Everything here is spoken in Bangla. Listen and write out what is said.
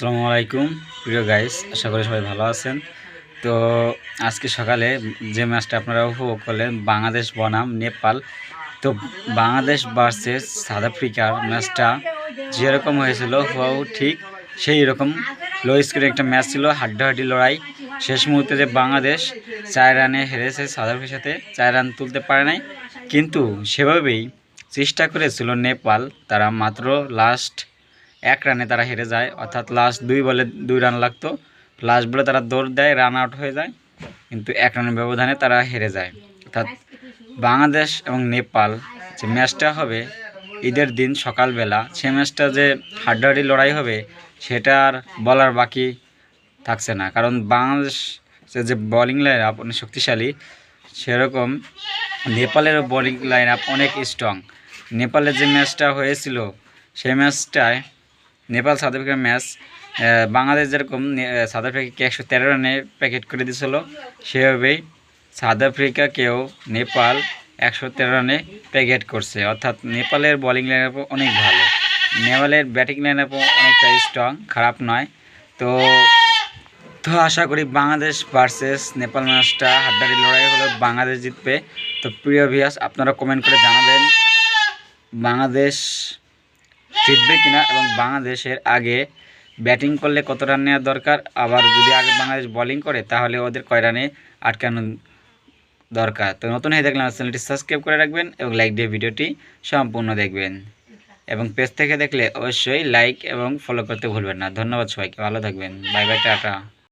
আসসালামু আলাইকুম। প্রিয় গাইস আশা করি সবাই ভালো আছেন। তো আজকে সকালে যে ম্যাচটা আপনারা উপভোগ করলেন, বাংলাদেশ বনাম নেপাল। তো বাংলাদেশ ভার্সেস সাউথ আফ্রিকার ম্যাচটা যেরকম হয়েছিল হওয়াও ঠিক সেই রকম। লো স্কোরে একটা ম্যাচ ছিল, হাড্ডাহাড্ডি লড়াই। শেষ মুহূর্তে যে বাংলাদেশ চার রানে হেরেছে সাউথ আফ্রিকার সাথে, চার রান তুলতে পারে নাই। কিন্তু সেভাবেই চেষ্টা করেছিল নেপাল, তারা মাত্র লাস্ট এক রানে তারা হেরে যায়। অর্থাৎ লাস্ট দুই বলে দুই রান লাগতো। লাস্ট বলে তারা দৌড় দেয় রান আউট হয়ে যায়। কিন্তু এক রানের ব্যবধানে তারা হেরে যায়। অর্থাৎ বাংলাদেশ এবং নেপাল যে ম্যাচটা হবে, ঈদের দিন সকালবেলা, সে ম্যাচটা যে হাড্ডাহাড্ডি লড়াই হবে, সেটা আর বলার বাকি থাকছে না। কারণ বাংলাদেশ যে বোলিং লাইন আপ অনেক শক্তিশালী, সেরকম নেপালের বোলিং লাইন আপ অনেক স্ট্রং নেপালের যে ম্যাচটা হয়েছিল সেই ম্যাচটায় নেপাল সাউথ আফ্রিকার ম্যাচ বাংলাদেশ যেরকম সাউথ আফ্রিকাকে একশো তেরো রানে প্যাকেট করে দিয়েছিল, সেভাবেই সাউথ আফ্রিকাকেও নেপাল একশো তেরো রানে প্যাকেট করছে। অর্থাৎ নেপালের বোলিং লাইন আপ অনেক ভালো। নেপালের ব্যাটিং লাইন আপ অনেকটা স্ট্রং খারাপ নয়। তো তো আশা করি বাংলাদেশ ভার্সেস নেপাল ম্যাচটা হাড্ডাহাড্ডি লড়াই হলো, বাংলাদেশ জিতবে। তো প্রিয় ভিয়াস আপনারা কমেন্ট করে জানাবেন, বাংলাদেশ জিতবে কিনা এবং বাংলাদেশের আগে ব্যাটিং করলে কত রান নেওয়া দরকার? আবার যদি আগে বাংলাদেশ বোলিং করে, তাহলে ওদের কয় রানে আটকানো দরকার? তো নতুন হয়ে দেখলে আমার চ্যানেলটি সাবস্ক্রাইব করে রাখবেন এবং লাইক দিয়ে ভিডিওটি সম্পূর্ণ দেখবেন। এবং পেজ থেকে দেখলে অবশ্যই লাইক এবং ফলো করতে ভুলবেন না। ধন্যবাদ সবাইকে। ভালো থাকবেন। Bye bye tata.